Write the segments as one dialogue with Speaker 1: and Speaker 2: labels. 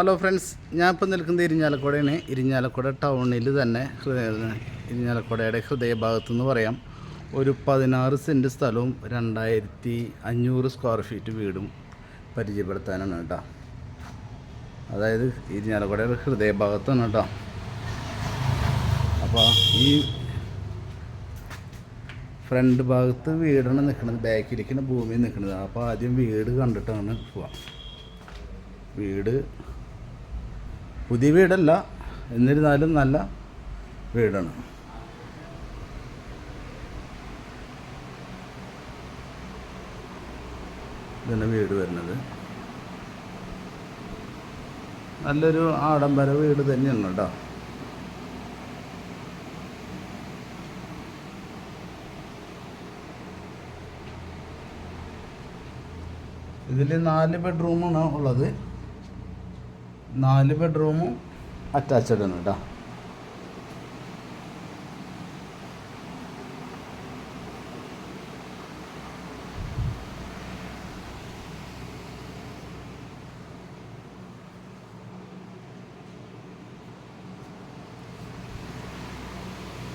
Speaker 1: Hello friends ഞാൻ ഇപ്പോൾ നിൽക്കുന്നത് ഇരിഞ്ഞാലക്കുടയാണ്. ഇരിഞ്ഞാലക്കുട ടൗണിൽ തന്നെ ഇരിഞ്ഞാലക്കുടയുടെ ഹൃദയഭാഗത്തെന്ന് പറയാം. ഒരു പതിനാറ് സെന്റ് സ്ഥലവും രണ്ടായിരത്തി അഞ്ഞൂറ് സ്ക്വയർ ഫീറ്റ് വീടും പരിചയപ്പെടുത്താനാണ് കേട്ടോ. അതായത് ഇരിഞ്ഞാലക്കുടയുടെ ഹൃദയഭാഗത്താണ് കേട്ടോ. അപ്പോൾ ഈ ഫ്രണ്ട് ഭാഗത്ത് വീടാണ് നിൽക്കുന്നത്. ബാക്കിലിരിക്കുന്ന ഭൂമി നിൽക്കുന്നത്. അപ്പോൾ ആദ്യം വീട് കണ്ടിട്ടാണ് പോവാം. വീട് പുതിയ വീടല്ല. എന്നിരുന്നാലും നല്ല വീടാണ്. ഇതാണ് വീട് വരുന്നത്. നല്ലൊരു ആഡംബര വീട് തന്നെയാണ് കേട്ടോ. ഇതിൽ നാല് ബെഡ്റൂമാണ് ഉള്ളത്. നാല് ബെഡ്റൂമും അറ്റാച്ച്ഡ് ആണ് കേട്ടോ.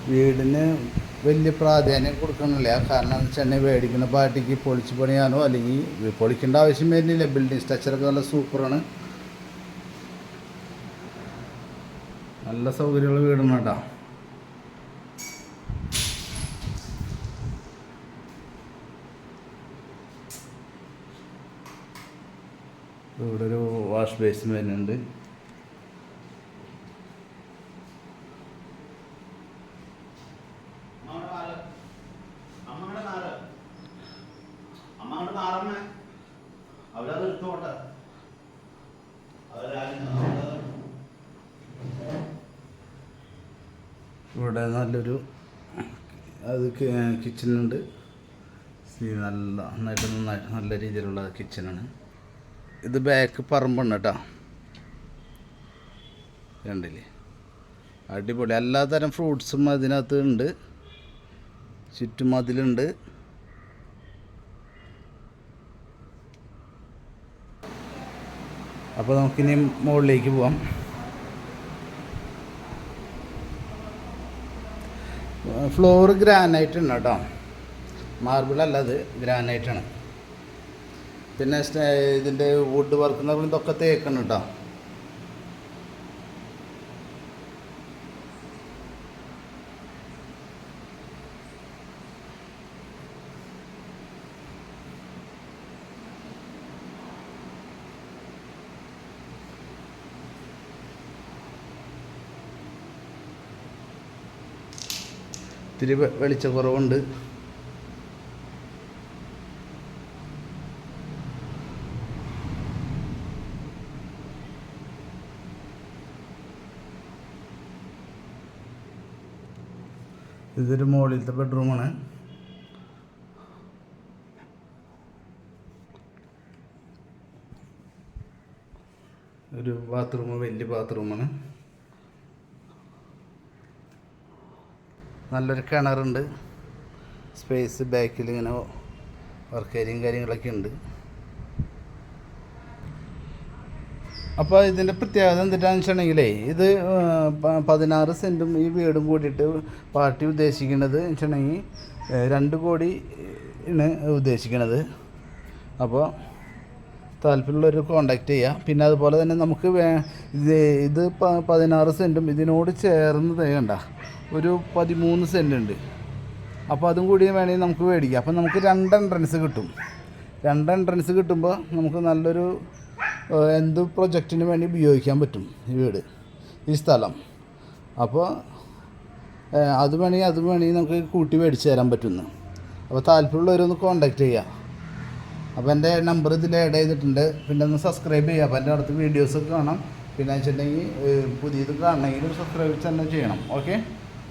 Speaker 1: വീടിന് വലിയ പ്രാധാന്യം കൊടുക്കണില്ല. കാരണം വെച്ചിട്ടുണ്ടെങ്കിൽ മേടിക്കുന്ന പാർട്ടിക്ക് പൊളിച്ച് പണിയാനോ അല്ലെങ്കിൽ പൊളിക്കേണ്ട ആവശ്യം വരുന്നില്ല. ബിൽഡിംഗ് സ്ട്രക്ചറൊക്കെ നല്ല സൂപ്പറാണ് നല്ല സൗകര്യമുള്ള വീടാണ് കേട്ടോ. ഇവിടെ ഒരു വാഷ് ബേസിൻ വരുന്നുണ്ട്.
Speaker 2: അവരത് എടുത്തോട്ടെ.
Speaker 1: ഇവിടെ നല്ലൊരു അത് കിച്ചണുണ്ട്. നല്ല നന്നായിട്ട് നന്നായിട്ട് നല്ല രീതിയിലുള്ള കിച്ചണാണ്. ഇത് ബാക്ക് പറമ്പാണ് കേട്ടോ. കണ്ടില്ലേ അടിപൊളി. എല്ലാതരം ഫ്രൂട്ട്സും അതിനകത്ത് ഉണ്ട്. ചുറ്റും അതിലുണ്ട്. അപ്പോൾ നമുക്കിനി മുകളിലേക്ക് പോവാം. ഫ്ലോർ ഗ്രാനൈറ്റ് ഉണ്ട് കേട്ടോ. മാർബിൾ അല്ല അത് ആണ്. പിന്നെ ഇതിന്റെ വുഡ് വർക്ക് എന്ന് പറയുമ്പോൾ ഇതൊക്കെ തേക്കണം കേട്ടോ. ഇത്തിരി വെളിച്ച കുറവുണ്ട് ഇതൊരു മുകളിലത്തെ ബെഡ്റൂമാണ്. ഒരു ബാത്റൂം വലിയ ബാത്റൂമാണ്. നല്ലൊരു കിണറുണ്ട്. സ്പേസ് ബാക്കിൽ ഇങ്ങനെ വർക്ക് ഏരിയയും കാര്യങ്ങളൊക്കെ ഉണ്ട്. അപ്പോൾ ഇതിന്റെ പ്രത്യേകത എന്തിട്ടാന്ന് വെച്ചിട്ടുണ്ടെങ്കിലേ ഇത് പതിനാറ് സെന്റും ഈ വീടും കൂടിയിട്ട് പാർട്ടി ഉദ്ദേശിക്കുന്നത് വെച്ചിട്ടുണ്ടെങ്കിൽ രണ്ട് കോടി ആണ് ഉദ്ദേശിക്കുന്നത് അപ്പോൾ താല്പര്യമുള്ളവർ കോണ്ടാക്ട് ചെയ്യുക പിന്നെ അതുപോലെ തന്നെ നമുക്ക് വേ ഇത് ഇത് പതിനാറ് സെന്റും ഇതിനോട് ചേർന്ന് വേണ്ട. ഒരു പതിമൂന്ന് സെന്റ് ഉണ്ട്. അപ്പോൾ അതും കൂടി വേണമെങ്കിൽ നമുക്ക് മേടിക്കാം. അപ്പോൾ നമുക്ക് രണ്ട് എൻട്രൻസ് കിട്ടും. രണ്ട് എൻട്രൻസ് കിട്ടുമ്പോൾ നമുക്ക് നല്ലൊരു എന്ത് പ്രൊജക്റ്റിന് വേണ്ടി ഉപയോഗിക്കാൻ പറ്റും ഈ വീട് ഈ സ്ഥലം. അപ്പോൾ അത് വേണമെങ്കിൽ അത് വേണമെങ്കിൽ നമുക്ക് കൂട്ടി മേടിച്ച് തരാൻ പറ്റുന്നു. അപ്പോൾ താല്പര്യമുള്ളവരൊന്ന് കോണ്ടാക്ട് ചെയ്യാം. അപ്പോൾ എന്റെ നമ്പർ ഇതിൽ ആഡ് ചെയ്തിട്ടുണ്ട്. പിന്നെ ഒന്ന് സബ്സ്ക്രൈബ് ചെയ്യുക അപ്പോൾ എന്റെ അടുത്ത് വീഡിയോസൊക്കെ കാണാം. പിന്നെ വെച്ചിട്ടുണ്ടെങ്കിൽ പുതിയത് കാണണമെങ്കിൽ സബ്സ്ക്രൈബ് തന്നെ ചെയ്യണം. ഓക്കെ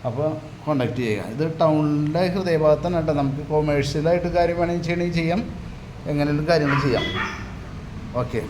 Speaker 1: അപ്പോൾ കോണ്ടാക്ട് ചെയ്യുക. ഇത് ടൗണിന്റെ ഹൃദയഭാഗത്ത് തന്നെ കേട്ടോ നമുക്ക് കൊമേഴ്ഷ്യലായിട്ട് കാര്യം വേണമെങ്കിൽ ചെയ്യണമെങ്കിൽ ചെയ്യാം. എങ്ങനെയുള്ള കാര്യങ്ങൾ ചെയ്യാം. ഓക്കെ